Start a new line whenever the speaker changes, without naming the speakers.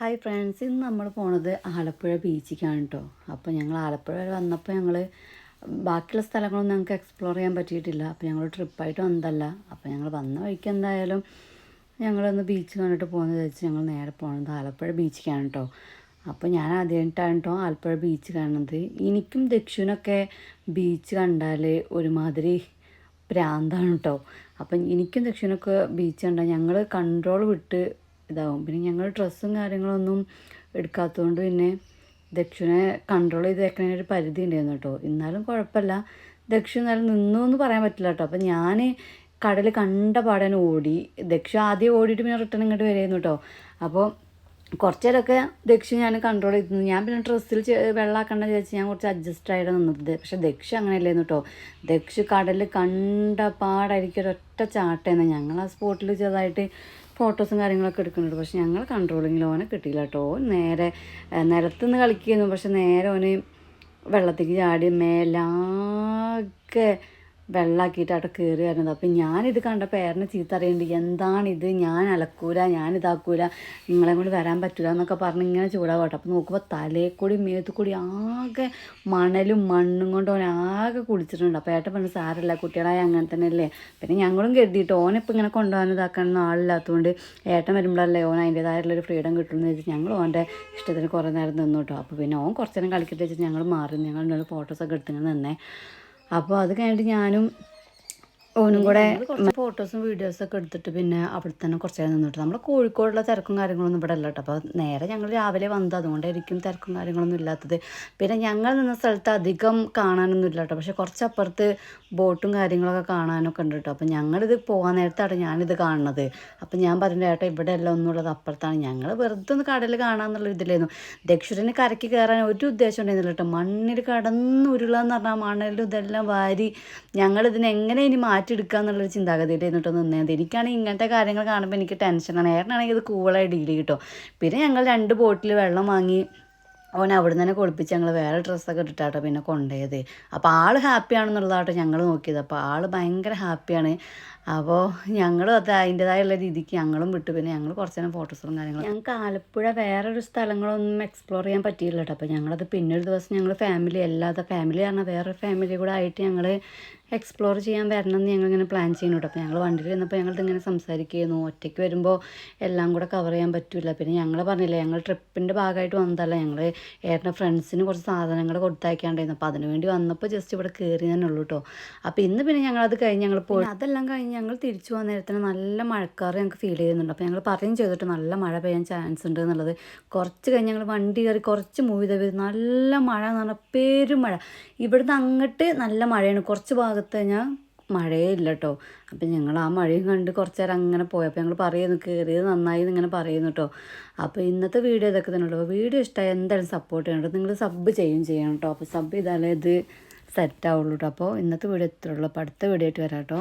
Hi friends ഇന്ന് നമ്മൾ പോണത് ആലപ്പുഴ ബീച്ചിക്കാണ് കേട്ടോ അപ്പോൾ ഞങ്ങൾ ആലപ്പുഴ വന്നപ്പോൾ ഞങ്ങൾ ബാക്കിയുള്ള സ്ഥലങ്ങളൊന്നും ഞങ്ങൾക്ക് എക്സ്പ്ലോർ ചെയ്യാൻ പറ്റിയിട്ടില്ല. അപ്പോൾ ഞങ്ങൾ ട്രിപ്പായിട്ട് വന്നതല്ല. അപ്പോൾ ഞങ്ങൾ വന്ന വഴിക്ക് എന്തായാലും ഞങ്ങളൊന്ന് ബീച്ച് കണ്ടിട്ട് പോകുന്നത് വെച്ച് ഞങ്ങൾ നേരെ പോകുന്നത് ആലപ്പുഴ ബീച്ചിക്കാണ് കേട്ടോ അപ്പോൾ ഞാൻ ആദ്യമായിട്ടാണ് കേട്ടോ ആലപ്പുഴ ബീച്ച് കാണുന്നത്. എനിക്കും ദക്ഷിണൊക്കെ ബീച്ച് കണ്ടാൽ ഒരുമാതിരി പ്രാന്താണ് കേട്ടോ അപ്പം എനിക്കും ദക്ഷിണൊക്കെ ബീച്ച് കണ്ടാൽ ഞങ്ങൾ കൺട്രോൾ വിട്ട് ഇതാവും. പിന്നെ ഞങ്ങൾ ഡ്രസ്സും കാര്യങ്ങളൊന്നും എടുക്കാത്തതുകൊണ്ട് പിന്നെ ദക്ഷിണെ കൺട്രോൾ ചെയ്ത് വെക്കണതിന് ഒരു പരിധി ഉണ്ടായിരുന്നു കേട്ടോ. എന്നാലും കുഴപ്പമില്ല. ദക്ഷ എന്നാലും നിന്നു എന്ന് പറയാൻ പറ്റില്ല കേട്ടോ. അപ്പം ഞാൻ കടൽ കണ്ട പാടാൻ ഓടി. ദക്ഷ ആദ്യം ഓടിയിട്ട് പിന്നെ റിട്ടേൺ ഇങ്ങോട്ട് വരായിരുന്നു കേട്ടോ. അപ്പോൾ കുറച്ച് നേരമൊക്കെ ദക്ഷ ഞാൻ കൺട്രോൾ ചെയ്തിരുന്നു. ഞാൻ പിന്നെ ഡ്രസ്സിൽ വെള്ളമാക്കണ്ട വിചാരിച്ച് ഞാൻ കുറച്ച് അഡ്ജസ്റ്റ് ആയിട്ട് നിന്നത്. പക്ഷെ ദക്ഷ അങ്ങനെയല്ലായിരുന്നു കേട്ടോ ദക്ഷ കടൽ കണ്ട പാടായിരിക്കും ഒരൊറ്റ ചാട്ടേന്ന്. ഞങ്ങൾ ആ സ്പോട്ടിൽ ചെറുതായിട്ട് ഫോട്ടോസും കാര്യങ്ങളൊക്കെ എടുക്കുന്നുണ്ട്. പക്ഷെ ഞങ്ങൾ കൺട്രോളിങ്ങിൽ ഓനെ കിട്ടിയില്ല കേട്ടോ നേരെ നിരത്തുനിന്ന് കളിക്കുന്നു. പക്ഷെ നേരെ ഓന് വെള്ളത്തേക്ക് ചാടി മേലാകെ വെള്ളമാക്കിയിട്ട് അവിടെ കയറി വരുന്നത്. അപ്പം ഞാനിത് കണ്ടപ്പോൾ പേരനെ ചീത്ത അറിയുന്നുണ്ട് എന്താണിത്? ഞാൻ അലക്കൂല ഞാൻ ഇതാക്കൂല നിങ്ങളെ കൊണ്ട് വരാൻ പറ്റൂല എന്നൊക്കെ പറഞ്ഞ് ഇങ്ങനെ ചൂടാവട്ടെ. അപ്പം നോക്കുമ്പോൾ തലയിൽ കൂടി കൂടി ആകെ മണലും മണ്ണും കൊണ്ട് ഓനെ ആകെ കുളിച്ചിട്ടുണ്ട്. അപ്പോൾ ഏട്ടൻ പറഞ്ഞു സാരല്ല കുട്ടികളായ അങ്ങനെ തന്നെ അല്ലേ പിന്നെ ഞങ്ങളും കരുതിയിട്ട് ഓനിപ്പോൾ ഇങ്ങനെ കൊണ്ടുപോകാൻ ഇതാക്കാനൊന്നും ആളില്ലാത്തതുകൊണ്ട് ഏട്ടൻ വരുമ്പോഴല്ലേ ഓൻ അതിന്റേതായിട്ടുള്ളൊരു ഫ്രീഡം കിട്ടുമെന്ന് വെച്ചിട്ട് ഞങ്ങൾ ഓന്റെ ഇഷ്ടത്തിന് കുറേ നേരം നിന്നു കേട്ടോ അപ്പോൾ പിന്നെ ഓൻ കുറച്ച് നേരം കളിക്കട്ടെ വെച്ചിട്ട് ഞങ്ങൾ മാറി ഞങ്ങൾ ഫോട്ടോസൊക്കെ എടുത്തിങ്ങനെ നിന്നേ. അപ്പോൾ അത് കഴിഞ്ഞിട്ട് ഞാനും ഓനും കൂടെ ഫോട്ടോസും വീഡിയോസും ഒക്കെ എടുത്തിട്ട് പിന്നെ അവിടെ തന്നെ കുറച്ച് നേരം നിന്നിട്ട്. നമ്മുടെ കോഴിക്കോടുള്ള തിരക്കും കാര്യങ്ങളൊന്നും ഇവിടെ അല്ല കേട്ടോ അപ്പോൾ നേരെ ഞങ്ങൾ രാവിലെ വന്നത്. അതുകൊണ്ടായിരിക്കും തിരക്കും കാര്യങ്ങളൊന്നും ഇല്ലാത്തത്. പിന്നെ ഞങ്ങൾ നിന്ന സ്ഥലത്ത് അധികം കാണാനൊന്നും ഇല്ല കേട്ടോ പക്ഷെ കുറച്ചപ്പുറത്ത് ബോട്ടും കാര്യങ്ങളൊക്കെ കാണാനൊക്കെ ഉണ്ട് കേട്ടോ അപ്പോൾ ഞങ്ങളിത് പോകാൻ നേരത്താണ് ഞാനിത് കാണുന്നത്. അപ്പം ഞാൻ പറഞ്ഞു ഏട്ടാ ഇവിടെ എല്ലാം ഒന്നുള്ളത് അപ്പുറത്താണ്. ഞങ്ങൾ വെറുതെ ഒന്ന് കടൽ കാണാമെന്നുള്ള ഇതിലായിരുന്നു. ദക്ഷിണന് കരയ്ക്ക് കയറാൻ ഒരു ഉദ്ദേശം ഉണ്ടായിരുന്നില്ല കേട്ടോ മണ്ണിൽ കടന്ന് ഉരുളാന്ന് പറഞ്ഞാൽ മണലും ഇതെല്ലാം വാരി ഞങ്ങളിതിനെ എങ്ങനെ ഇനി മാറ്റിയെടുക്കുക എന്നുള്ളൊരു ചിന്താഗതിയിലായിരുന്നു കേട്ടോ നിന്നത്. എനിക്കാണെങ്കിൽ ഇങ്ങനത്തെ കാര്യങ്ങൾ കാണുമ്പോൾ എനിക്ക് ടെൻഷനാണ് ഏട്ടനാണെങ്കിൽ ഇത് കൂളായി ഡീൽ കിട്ടും. പിന്നെ ഞങ്ങൾ രണ്ട് ബോട്ടിൽ വെള്ളം വാങ്ങി അവൻ അവിടെ നിന്ന് തന്നെ കുളിപ്പിച്ച് ഞങ്ങൾ വേറെ ഡ്രസ്സൊക്കെ ഇട്ടിട്ടാട്ടോ പിന്നെ കൊണ്ടുപോയത് അപ്പോൾ ആൾ ഹാപ്പിയാണെന്നുള്ളതാട്ടോ ഞങ്ങൾ നോക്കിയത്. അപ്പോൾ ആൾ ഭയങ്കര ഹാപ്പിയാണ് അപ്പോൾ ഞങ്ങളും അത് അതിന്റെതായുള്ള രീതിക്ക് ഞങ്ങളും വിട്ടു. പിന്നെ ഞങ്ങൾ കുറച്ച് നേരം ഫോട്ടോസും കാര്യങ്ങളും ഞങ്ങൾക്ക് ആലപ്പുഴ വേറൊരു സ്ഥലങ്ങളൊന്നും എക്സ്പ്ലോർ ചെയ്യാൻ പറ്റിയില്ല കേട്ടോ അപ്പോൾ ഞങ്ങളത് പിന്നെ ദിവസം ഞങ്ങൾ ഫാമിലി അല്ലാതെ ഫാമിലി പറഞ്ഞാൽ വേറൊരു ഫാമിലി കൂടെ ആയിട്ട് ഞങ്ങൾ എക്സ്പ്ലോർ ചെയ്യാൻ വരണം എന്ന് ഞങ്ങളിങ്ങനെ പ്ലാൻ ചെയ്യുന്നുണ്ട് അപ്പോൾ ഞങ്ങൾ വണ്ടിയിൽ ഇരുന്നപ്പോൾ ഞങ്ങളിത് ഇങ്ങനെ സംസാരിക്കുന്നു ഒറ്റയ്ക്ക് വരുമ്പോൾ എല്ലാം കൂടെ കവർ ചെയ്യാൻ പറ്റില്ല പിന്നെ ഞങ്ങൾ പറഞ്ഞില്ല ഞങ്ങൾ ട്രിപ്പിന്റെ ഭാഗമായിട്ട് വന്നതല്ല. ഞങ്ങൾ ഏട്ടന്റെ ഫ്രണ്ട്സിന് കുറച്ച് സാധനങ്ങൾ കൊടുത്തയക്കാണ്ടായിരുന്നു. അപ്പോൾ അതിന് വേണ്ടി വന്നപ്പോൾ ജസ്റ്റ് ഇവിടെ കയറി തന്നെ ഉള്ളൂ കേട്ടോ. അപ്പോൾ ഇന്ന് പിന്നെ ഞങ്ങൾ അത് കഴിഞ്ഞ് ഞങ്ങൾ പോയി. അതെല്ലാം കഴിഞ്ഞ് ഞങ്ങൾ തിരിച്ചു വന്ന നേരത്തിന് നല്ല മഴക്കാറ് ഞങ്ങൾക്ക് ഫീൽ ചെയ്യുന്നുണ്ട്. അപ്പോൾ ഞങ്ങൾ പറയും ചെയ്തിട്ട് നല്ല മഴ പെയ്യാൻ ചാൻസ് ഉണ്ട് എന്നുള്ളത്. കുറച്ച് കഴിഞ്ഞ് ഞങ്ങൾ വണ്ടി കയറി കുറച്ച് മൂവ് ചെയ്ത് നല്ല മഴ എന്ന് പറഞ്ഞാൽ മഴ. ഇവിടുന്ന് അങ്ങോട്ട് നല്ല മഴയാണ്. കുറച്ച് ഭാഗത്ത് കഴിഞ്ഞാൽ മഴയേ ഇല്ല കേട്ടോ അപ്പം ഞങ്ങൾ ആ മഴയും കണ്ട് കുറച്ച് നേരം അങ്ങനെ പോയപ്പോൾ ഞങ്ങൾ പറയുന്നു കയറിയത് നന്നായി എന്നിങ്ങനെ പറയുന്നു കേട്ടോ അപ്പോൾ ഇന്നത്തെ വീഡിയോ ഇതൊക്കെ തന്നെ ഉള്ളൂ. വീഡിയോ ഇഷ്ടമായി എന്തായാലും സപ്പോർട്ട് ചെയ്യണം കേട്ടോ നിങ്ങൾ സബ് ചെയ്യും ചെയ്യണം കേട്ടോ അപ്പോൾ സബ് ചെയ്താലേ ഇത് സെറ്റ് ആവുള്ളൂ കേട്ടോ അപ്പോൾ ഇന്നത്തെ വീഡിയോ ഇത്രയുള്ളൂ അപ്പോൾ അടുത്ത വീഡിയോ ആയിട്ട് വരാം കേട്ടോ